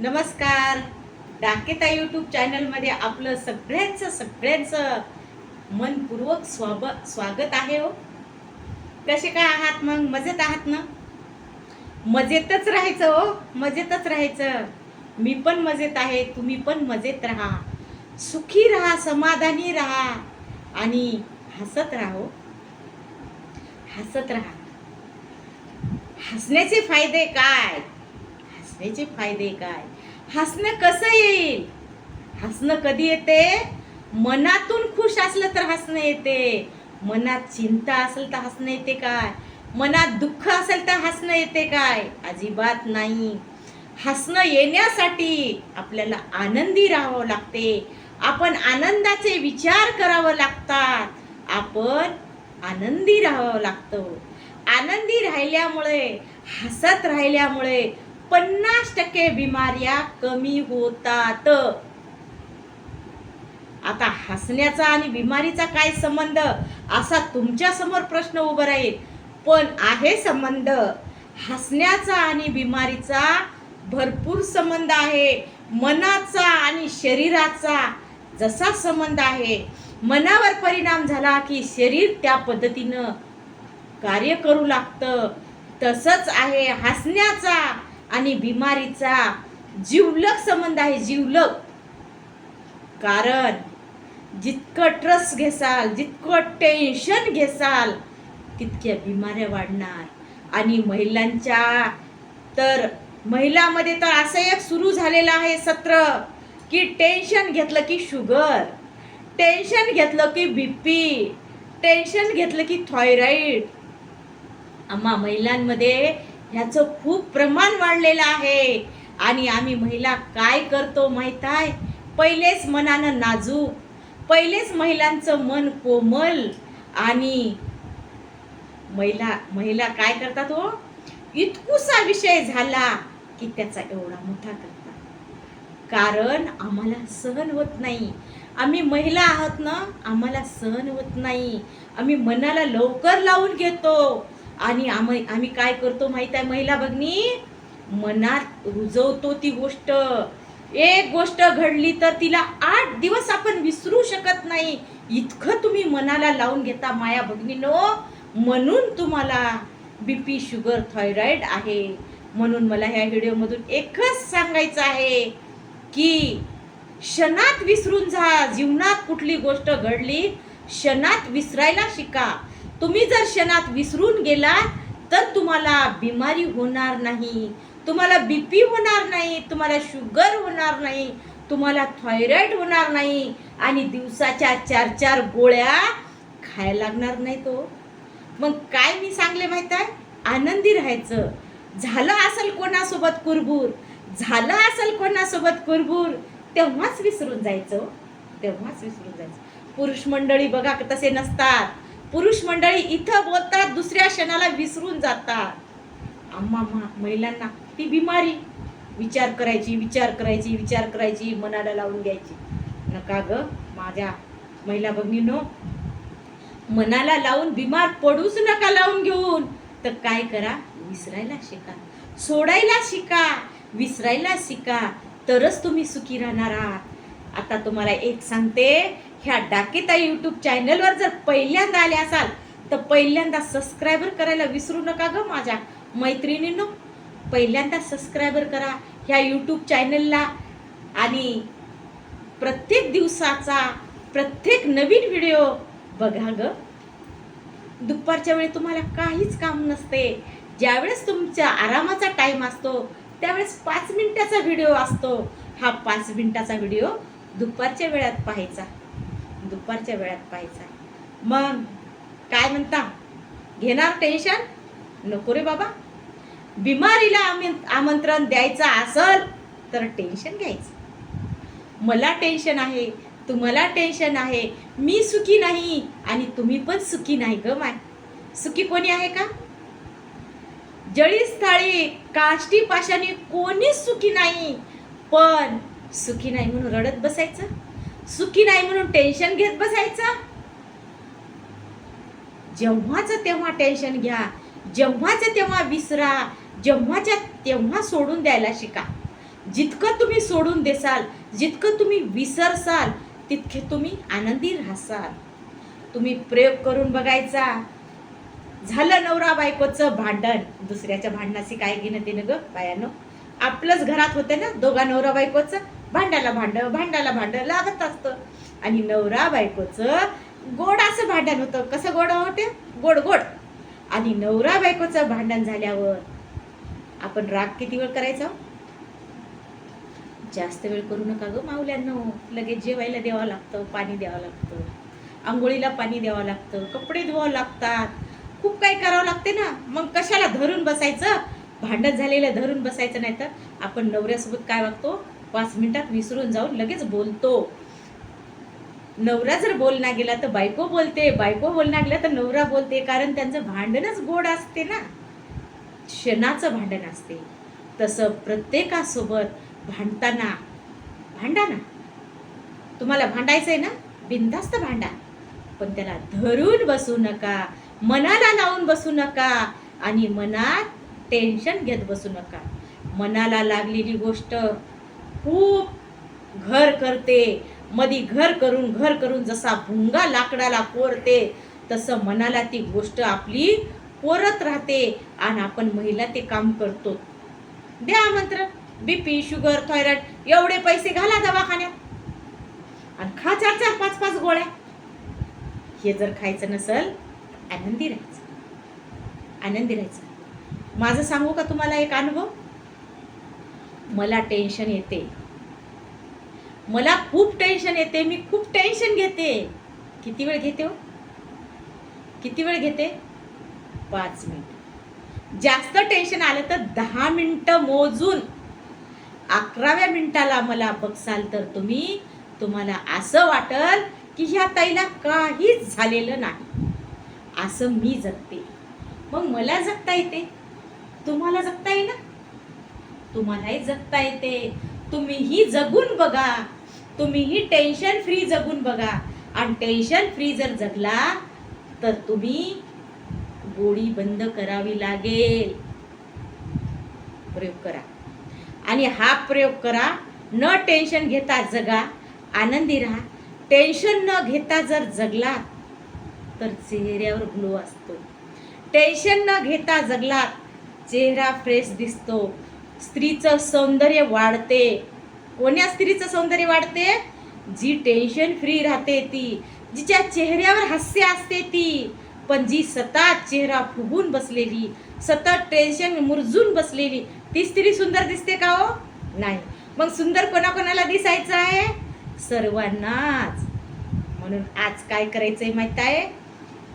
नमस्कार. डाकेता यूट्यूब चॅनलमध्ये आपलं सगळ्यांचं सगळ्यांचं मनपूर्वक स्वाब स्वागत आहे हो. कसे काय आहात मग? मजेत आहात ना? मजेतच राहायचं हो. मजेतच राहायचं. मी पण मजेत आहे तुम्ही पण मजेत राहा. सुखी राहा समाधानी राहा आणि हसत राहा हो. हसत राहा. हसण्याचे फायदे काय? हसण्याचे फायदे काय? हसणं कसं येईल? हसणं कधी येते? मनातून खुश असलं तर हसणं येते. मनात चिंता असेल तर हसणं येते काय? मनात दुःख असेल तर हसणं येते काय? अजिबात नाही. हसणं येण्यासाठी आपल्याला आनंदी राहावं लागते. आपण आनंदाचे विचार करावं लागतात. आपण आनंदी राहावं लागतं. आनंदी राहिल्यामुळे हसत राहिल्यामुळे पन्नास टक्के बिमाऱ्या कमी होतात. आता हसण्याचा आणि बिमारीचा काय संबंध? असा तुमच्यासमोर प्रश्न उभा राहील. पण आहे संबंध. हसण्याचा आणि बिमारीचा भरपूर संबंध आहे. मनाचा आणि शरीराचा जसा संबंध आहे. मनावर परिणाम झाला की शरीर त्या पद्धतीनं कार्य करू लागतं. तसंच आहे हसण्याचा. आणि बिमारीचा जीवलग संबंध आहे जीवलग. कारण जितकं ट्रस घेसाल जितकं टेन्शन घेसाल तितक्या बिमाऱ्या वाढणार. आणि महिलांच्या तर महिलामध्ये तर असं एक सुरू झालेलं आहे सत्र की टेन्शन घेतलं की शुगर टेन्शन घेतलं की बी पी टेन्शन घेतलं की थायरॉईड आम्हा महिलांमध्ये ह्याचं खूप प्रमाण वाढलेलं आहे. आणि आम्ही महिला काय करतो माहीत आहे? पहिलेच मनानं नाजूक पहिलेच महिलांचं मन कोमल आणि महिला महिला काय करतात हो? इतकुसा विषय झाला की त्याचा एवढा मोठा करतात. कारण आम्हाला सहन होत नाही. आम्ही महिला आहोत ना आम्हाला सहन होत नाही. आम्ही मनाला लवकर लावून घेतो. आणि आम्ही आम्ही काय करतो माहीत आहे? महिला भगिनी मनात रुजवतो ती गोष्ट. एक गोष्ट घडली तर तिला आठ दिवस आपण विसरू शकत नाही. इतकं तुम्ही मनाला लावून घेता माया भगिनीनो. म्हणून तुम्हाला बी पी शुगर थायरॉईड आहे. म्हणून मला ह्या व्हिडिओमधून एकच सांगायचं आहे की क्षणात विसरून जा. जीवनात कुठली गोष्ट घडली क्षणात विसरायला शिका. तुम्ही जर क्षणात विसरून गेला तर तुम्हाला बिमारी होणार नाही. तुम्हाला बी पी होणार नाही तुम्हाला शुगर होणार नाही तुम्हाला थायरॉईड होणार नाही आणि दिवसाच्या चार चार गोळ्या खायला लागणार नाही तो हो. मग काय मी सांगले माहीत आहे? आनंदी राहायचं. झालं असेल कोणासोबत कुरबूर? झालं असेल कोणासोबत कुरबूर? तेव्हाच विसरून जायचं हो. तेव्हाच विसरून जायचं. पुरुष मंडळी बघा तसे नसतात. पुरुष मंडळी इथं बोलतात दुसऱ्या क्षणाला विसरून जातात. आम्हा महिलांना ती बिमारी. विचार करायची विचार करायची विचार करायची मनाला लावून घ्यायची. नका ग माझ्या महिला भगिनीनो. मनाला लावून बिमार पडूच नका लावून घेऊन. तर काय करा विसरायला शिका. सोडायला शिका विसरायला शिका. तरच तुम्ही सुखी राहणार आहात. आता तुम्हाला एक सांगते ह्या डाकेता यूट्यूब चॅनलवर जर पहिल्यांदा आले असाल तर पहिल्यांदा सबस्क्रायबर करायला विसरू नका ग माझ्या मैत्रिणींनो. पहिल्यांदा सबस्क्रायबर करा ह्या यूट्यूब चॅनलला आणि प्रत्येक दिवसाचा प्रत्येक नवीन व्हिडिओ बघा ग. दुपारच्या वेळी तुम्हाला काहीच काम नसते. ज्यावेळेस तुमच्या आरामाचा टाईम असतो त्यावेळेस पाच मिनिटाचा व्हिडिओ असतो. हा पाच मिनिटाचा व्हिडिओ दुपारच्या वेळात पाहायचा. दुपारच्या वेळात पाहायचा. मग काय म्हणता? घेणार टेन्शन नको रे बाबा. बिमारीला आमंत्रण द्यायचं असल तर टेन्शन घ्यायचं. मला टेन्शन आहे तुम्हाला टेन्शन आहे मी सुखी नाही आणि तुम्ही पण सुखी नाही ग माय. सुखी कोणी आहे का? जळीस थाळी काष्टी पाशाने कोणीच सुखी नाही. पण सुखी नाही म्हणून रडत बसायचं? सुखी नाही म्हणून टेन्शन घेत बसायचं? जेव्हाच तेव्हा टेन्शन घ्या जेव्हाच तेव्हा विसरा जेव्हाच्या तेव्हा सोडून द्यायला शिका. जितकं तुम्ही सोडून देसाल जितकं तुम्ही विसरसाल तितके तुम्ही आनंदी राहसाल. तुम्ही प्रयोग करून बघायचा. झालं नवरा बायकोचं भांडण. दुसऱ्याच्या भांडणाशी काय घेणं देणं ग? बायानं. आपलंच घरात होतं ना दोघा नवरा बायकोचं? भांड्याला भांडं भांड्याला भांडं लागत असतं. आणि नवरा बायकोचं गोड असं भांडण होतं. कसं गोड होते गोड गोड. आणि नवरा बायकोचं भांडण झाल्यावर आपण राग किती वेळ करायचा? जास्त वेळ करू नका ग माऊल्यांनो. लगेच जेवायला द्यावं लागतं पाणी द्यावं लागतं. आंघोळीला पाणी द्यावं लागतं कपडे धुवावं लागतात. खूप काही करावं लागते ना. मग कशाला धरून बसायचं? भांडण झालेलं धरून बसायचं नाही तर आपण नवऱ्यासोबत काय वागतो? पाच मिनिटात विसरून जाऊन लगेच बोलतो. नवरा जर बोलना गेला तर बायको बोलते. बायको बोलना गेला तर नवरा बोलते. कारण त्यांचं भांडणच गोड असते ना. क्षणाचं भांडण असते. तसं प्रत्येकासोबत भांडताना भांडा ना. तुम्हाला भांडायचं आहे ना? बिनधास्त भांडा. पण त्याला धरून बसू नका. मनाला लावून बसू नका. आणि मनात टेन्शन घेत बसू नका. मनाला लागलेली गोष्ट खूप घर करते. मधी घर करून घर करून जसा भुंगा लाकडाला कोरते तसं मनाला ती गोष्ट आपली कोरत राहते आणि आपण महिला ते काम करतो. द्या मंत्र बीपी शुगर थायरॉइड एवढे पैसे घाला दवाखान्यात. आणि खा चार चार पाच पाच गोळ्या. हे जर खायचं नसल आनंदी राहायचं. आनंदी राहायचं. माझं सांगू का तुम्हाला एक अनुभव? मला टेन्शन येते. मला खूप टेन्शन येते मी खूप टेन्शन घेते. किती वेळ घेते हो? किती वेळ घेते? पाच मिनिट जास्त टेन्शन आलं तर दहा मिनटं मोजून अकराव्या मिनिटाला मला बघसाल तर तुम्ही तुम्हाला असं वाटल की ह्या ताईला काहीच झालेलं नाही. असं मी जगते. मग मला जगता येते? तुम्हाला जगता येईल ना तुम्हालाही जगता येते. तुम्हीही जगून बघा. तुम्हीही टेन्शन फ्री जगून बघा. आणि टेन्शन फ्री जर जगला तर तुम्ही गोळी बंद करावी लागेल. प्रयोग करा. आणि हा प्रयोग करा. न टेन्शन घेता जगा. आनंदी राहा. टेन्शन न घेता जर जगलात तर चेहऱ्यावर ग्लो असतो. टेन्शन न घेता जगलात चेहरा फ्रेश दिसतो. स्त्रीचं सौंदर्य वाढते. कोण्या स्त्रीचं सौंदर्य वाढते? जी टेन्शन फ्री राहते ती. जिच्या चेहऱ्यावर हास्य असते ती. पण जी सतत चेहरा फुगून बसलेली सतत टेन्शन मुरजून बसलेली ती स्त्री सुंदर दिसते का हो? नाही. मग सुंदर कोणाकोणाला दिसायचं आहे? सर्वांनाच. म्हणून आज काय करायचंय माहीत आहे?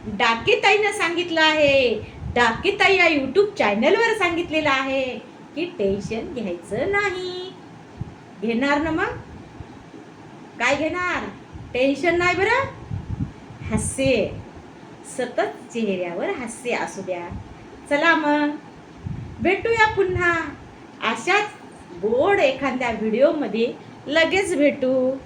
डाकीताईनं सांगितलं आहे. डाकीताई या यूट्यूब चॅनलवर सांगितलेलं आहे. की टेन्शन घ्यायचं नाही. घेणार ना मग? काय घेणार? टेन्शन नाही बरं? हास्य. सतत चेहऱ्यावर हास्य असू द्या. चला मग. भेटूया पुन्हा. अशाच गोड एखाद्या व्हिडिओमध्ये लगेच भेटू.